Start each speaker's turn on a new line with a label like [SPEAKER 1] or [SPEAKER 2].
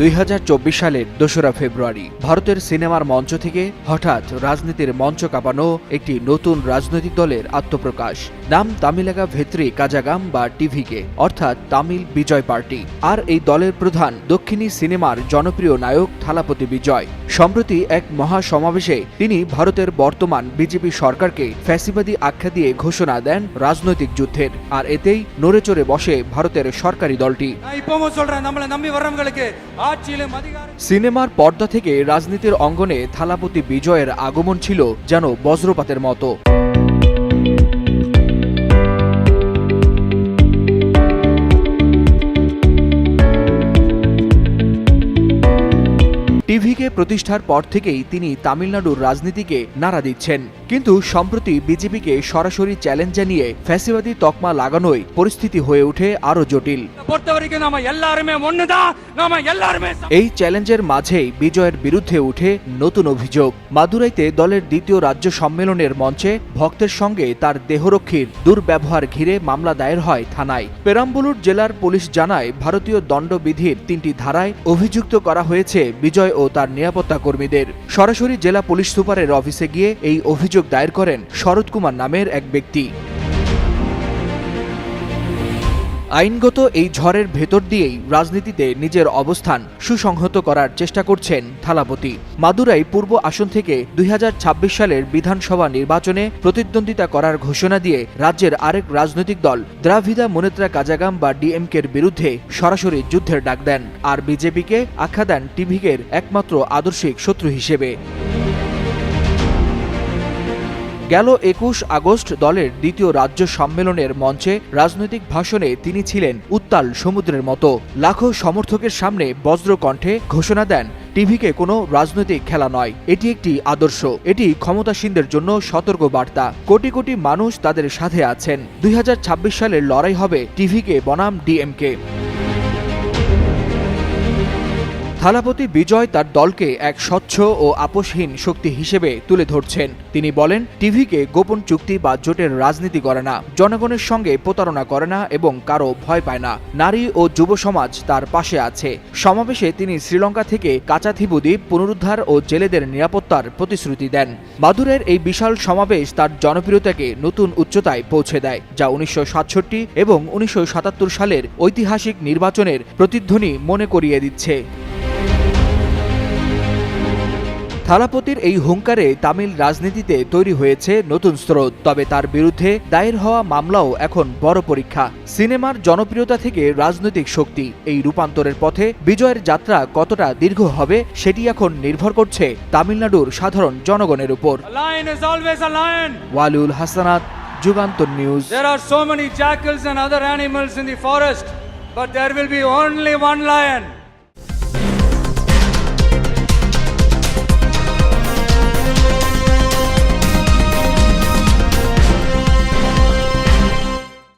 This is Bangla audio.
[SPEAKER 1] দুই হাজার চব্বিশ সালের দোসরা ফেব্রুয়ারি, ভারতের সিনেমার মঞ্চ থেকে হঠাৎ রাজনীতির মঞ্চ কাঁপানো একটি নতুন রাজনৈতিক দলের আত্মপ্রকাশ। নাম তামিলাগা ভেত্রি কাজাগাম বা টিভিকে, অর্থাৎ তামিল বিজয় পার্টি। আর এই দলের প্রধান দক্ষিণী সিনেমার জনপ্রিয় নায়ক থালাপতি বিজয়। সম্প্রতি এক মহা সমাবেশে তিনি ভারতের বর্তমান বিজেপি সরকারকে ফ্যাসিবাদী আখ্যা দিয়ে ঘোষণা দেন রাজনৈতিক যুদ্ধের। আর এতেই নড়েচড়ে বসে ভারতের সরকারি দলটি। সিনেমার পর্দা থেকে রাজনীতির অঙ্গনে থালাপতি বিজয়ের আগমন ছিল যেন বজ্রপাতের মতো। টিভিকে প্রতিষ্ঠার পর থেকেই তিনি তামিলনাড়ুর রাজনীতিকে নাড়া দিচ্ছেন। কিন্তু সম্প্রতি বিজেপিকে সরাসরি চ্যালেঞ্জ জানিয়ে ফ্যাসিবাদী তকমা লাগানোই পরিস্থিতি হয়ে ওঠে আরও জটিল। এই চ্যালেঞ্জের মাঝেই বিজয়ের বিরুদ্ধে উঠে নতুন অভিযোগ। মাদুরাইতে দলের দ্বিতীয় রাজ্য সম্মেলনের মঞ্চে ভক্তের সঙ্গে তার দেহরক্ষীর দুর্ব্যবহার ঘিরে মামলা দায়ের হয় থানায়। পেরাম্বলুর জেলার পুলিশ জানায়, ভারতীয় দণ্ডবিধির তিনটি ধারায় অভিযুক্ত করা হয়েছে বিজয় ও তার নিরাপত্তা কর্মীদের। সরাসরি জেলা পুলিশ সুপারের অফিসে গিয়ে এই অভিযোগ দায়ের করেন শরৎ কুমার নামের এক ব্যক্তি। আইনগত এই ঝড়ের ভেতর দিয়েই রাজনীতিতে নিজের অবস্থান সুসংহত করার চেষ্টা করছেন থালাপতি। মাদুরাই পূর্ব আসন থেকে দুই হাজার ছাব্বিশ সালের বিধানসভা নির্বাচনে প্রতিদ্বন্দ্বিতা করার ঘোষণা দিয়ে রাজ্যের আরেক রাজনৈতিক দল দ্রাভিদা মনেত্রা কাজাগাম বা ডিএমকের বিরুদ্ধে সরাসরি যুদ্ধের ডাক দেন। আর বিজেপিকে আখ্যা দেন টিভিকের একমাত্র আদর্শিক শত্রু হিসেবে। গেল একুশ আগস্ট দলের দ্বিতীয় রাজ্য সম্মেলনের মঞ্চে রাজনৈতিক ভাষণে তিনি ছিলেন উত্তাল সমুদ্রের মতো। লাখো সমর্থকের সামনে বজ্রকণ্ঠে ঘোষণা দেন, টিভিকে কোনো রাজনৈতিক খেলা নয়, এটি একটি আদর্শ। এটি ক্ষমতাসীনদের জন্য সতর্ক বার্তা কোটি কোটি মানুষ তাদের সাথে আছেন। দুই হাজার ছাব্বিশ সালের লড়াই হবে টিভিকে বনাম ডিএমকে। থালাপতি বিজয় তার দলকে এক স্বচ্ছ ও আপোষহীন শক্তি হিসেবে তুলে ধরছেন। তিনি বলেন, টিভিকে গোপন চুক্তি বা জোটের রাজনীতি করে না, জনগণের সঙ্গে প্রতারণা করে না এবং কারও ভয় পায় না। নারী ও যুব সমাজ তার পাশে আছে। সমাবেশে তিনি শ্রীলঙ্কা থেকে কাচাথিবু দ্বীপ পুনরুদ্ধার ও জেলেদের নিরাপত্তার প্রতিশ্রুতি দেন। মাদুরের এই বিশাল সমাবেশ তার জনপ্রিয়তাকে নতুন উচ্চতায় পৌঁছে দেয়, যা উনিশশো সাতষট্টি এবং উনিশশো সাতাত্তর সালের ঐতিহাসিক নির্বাচনের প্রতিধ্বনি মনে করিয়ে দিচ্ছে। থালাপতির এই হুঙ্কারে তামিল রাজনীতিতে তৈরি হয়েছে নতুন স্রোত তবে তার বিরুদ্ধে দায়ের হওয়া মামলাও এখন বড় পরীক্ষা সিনেমার জনপ্রিয়তা থেকে রাজনৈতিক শক্তি এই রূপান্তরের পথে বিজয়ের যাত্রা কতটা দীর্ঘ হবে সেটি এখন নির্ভর করছে তামিলনাড়ুর সাধারণ জনগণের উপর. Waliul Hasanat Jugantor news
[SPEAKER 2] There are so many jackals and other animals in the forest, but there will be only one lion.